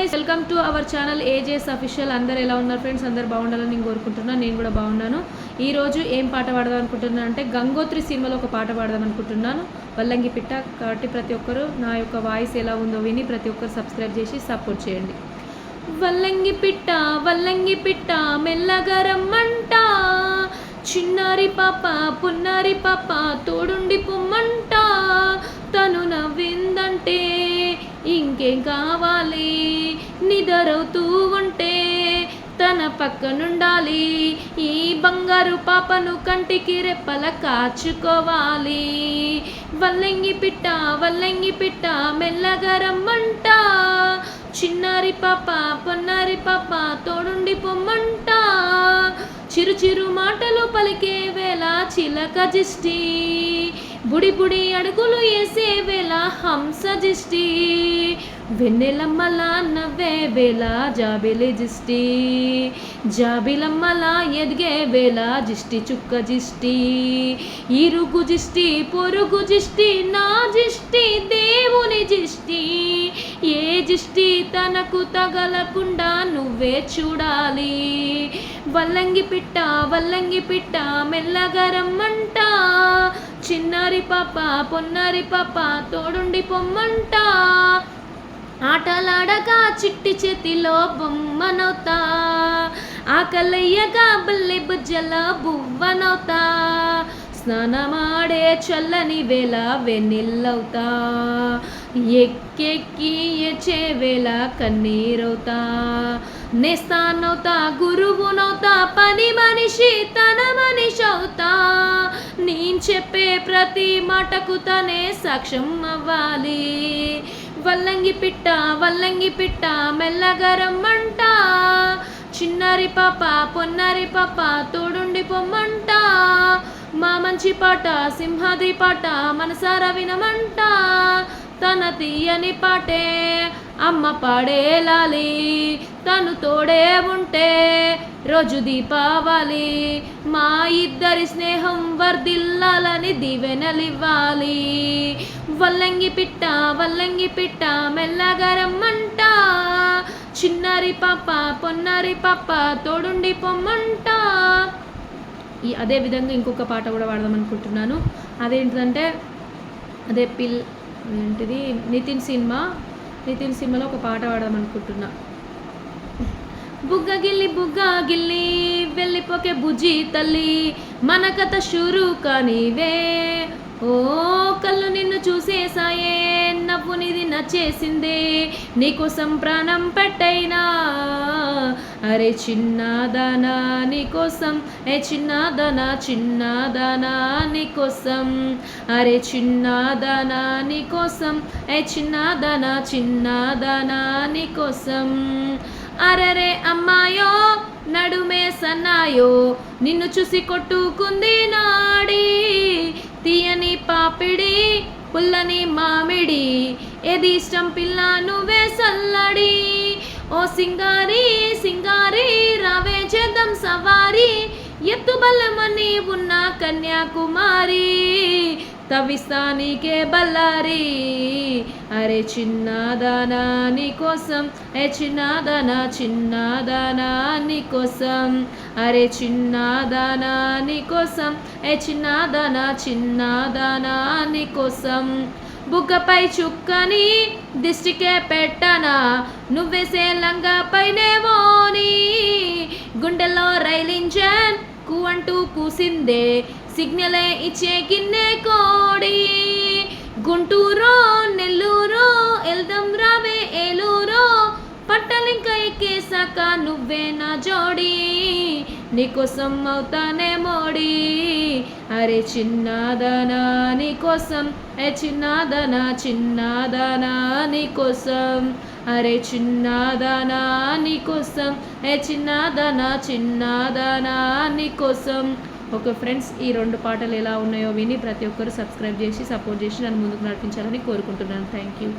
Welcome to our channel AJS official అందరు ఎలా ఉన్నారు ఫ్రెండ్స్ అందరు బాగుండాలని నేను కోరుకుంటున్నాను. నేను కూడా బాగున్నాను. ఈరోజు ఏం పాట పాడదాం అనుకుంటున్నాను అంటే గంగోత్రి సినిమాలో ఒక పాట పాడదాం అనుకుంటున్నాను. వల్లంగి పిట్ట కాబట్టి ప్రతి ఒక్కరు నా యొక్క వాయిస్ ఎలా ఉందో విని ప్రతి ఒక్కరు సబ్స్క్రైబ్ చేసి సపోర్ట్ చేయండి. వల్లంగి పిట్ట వల్లంగి పిట్ట మెల్లగా రమ్మంట. చిన్నారి పాప పున్నారి పాప తోడుండి పొమ్మంట. తను నవ్విందంటే ఇంకేం కావా? నిదరవుతూ ఉంటే తన పక్కనుండాలి. ఈ బంగారు పాపను కంటికి రెప్పల కాచుకోవాలి. వల్లంగి పిట్ట వల్లంగి పిట్ట మెల్లగా రమ్మంట. చిన్నారి పాప పొన్నారి పాప తోడుండి పొమ్మంట. చిరు చిరు మాటలు పలికే వేళ చిలక జిష్టి బుడి బుడి అడుగులు వేసే వేళ హంస జిష్టి వెన్నెలమ్మలా నవ్వే వేళ జాబిలి జిష్టి. జాబిలమ్మలా ఎదిగే వేళ జిష్టి చుక్క జిష్టి. ఇరుగు జిష్టి పొరుగు జిష్టి నా జిష్టి దేవుని జిష్టి. ఏ జిష్టి తనకు తగలకుండా నువ్వే చూడాలి. వల్లంగి పిట్ట వల్లంగి పిట్ట మెల్లగా రమ్మంట. చిన్నారి పాప పొన్నారి పాప తోడుండి పొమ్మంట. ఆటలాడగా చిట్టి చేతిలో బొమ్మనవుతా ఆకలయ్యగా బల్లె బుజ్జల బువ్వనవుతా స్నానమాడే చల్లని వేళ వెన్నెల్లవుతా. ఎక్కెక్కి ఎచ్చే వేళ కన్నీరవుతా. నేస్తానవుతా గురువునవుతా పని మనిషి తన మనిషి అవుతా. నేను చెప్పే ప్రతి మాటకు తనే సాక్ష్యం అవ్వాలి. వల్లంగి పిట్ట వల్లంగి పిట్ట మెల్లగా రమ్మంట. చిన్నారి పాప పొన్నారి పాప తోడుండి పొమ్మంట. మా మంచి పాట సింహాద్రి పాట మనసారా వినమంట. తన తీయని పాటే అమ్మ పాడేలాలి తను తోడే ఉంటే రోజు దీపావళి. మా ఇద్దరి స్నేహం వర్దిల్లాలని దీవెనలివ్వాలి. వల్లంగి పిట్ట వల్లంగి పిట్ట మెల్లగరమ్మంట చిన్నారి పాప పొన్నారి పాప తోడుండి పొమ్మంట. ఈ అదే విధంగా ఇంకొక పాట కూడా పాడదాం అనుకుంటున్నాను. అదేంటిదంటే అదే పిల్ ఏంటిది నితిన్ సినిమా. నితిన్ సినిమాలో ఒక పాట పాడదాం అనుకుంటున్నా బుగ్గ గిల్లి బుగ్గ గిల్లి వెళ్ళిపోకే బుజ్జి తల్లి మన కథ షురు కానివే. ఓ కళ్ళు నిన్ను చూసేసాయే నవ్వు నిది నచ్చేసిందే నీకోసం ప్రాణం పెట్టైనా. అరే చిన్నదానా నీకోసం ఏ చిన్నదానా చిన్నదానా నీకోసం. అరే చిన్నదానా నీకోసం ఏ చిన్నదానా చిన్నదానా నీకోసం. అరరే అమ్మాయో నడుమే సన్నాయో నిన్ను చూసి కొట్టుకుంది నాడి. తీయని పాపిడి పుల్లని మామిడి ఏది ఇష్టం పిల్ల నువ్వే సల్లడి. ఓ సింగారి సింగారి రావే చేద్దాం సవారి ఎత్తుబలమని ఉన్న కన్యాకుమారి. తవిస్తానికే బల్లారి అరే చిన్నదానా నీకోసం ఏ చిన్నదానా చిన్నదానా నీకోసం. అరే చిన్నదానా నీకోసం ఏ చిన్నదానా చిన్నదానా నీకోసం. బుగ్గపై చుక్కని దిష్టికే పెట్టనా నువ్వేసే లంగా పైనే గుండెల్లో రైలింజన్ కూ అంటూ కూసిందే. సిగ్నలే ఇచ్చే గిన్నె కోడి. గుంటూరు నెల్లూరు ఎల్దం రావే ఏలూరు పట్టలింక ఎక్కేసాక నువ్వే నా జోడి. నీకోసం అవుతానే మోడి. అరే చిన్నదనా నీకోసం ఏ చిన్నదనా చిన్నదనా నీకోసం. అరే చిన్నదనా నీకోసం ఏ చిన్నదనా చిన్నదనా నీకోసం. ఓకే ఫ్రెండ్స్ ఈ రెండు పాటలు ఎలా ఉన్నాయో విని ప్రతి ఒక్కరు సబ్స్క్రైబ్ చేసి సపోర్ట్ చేసి నన్ను ముందుకు నడిపించాలని కోరుకుంటున్నాను. Thank you.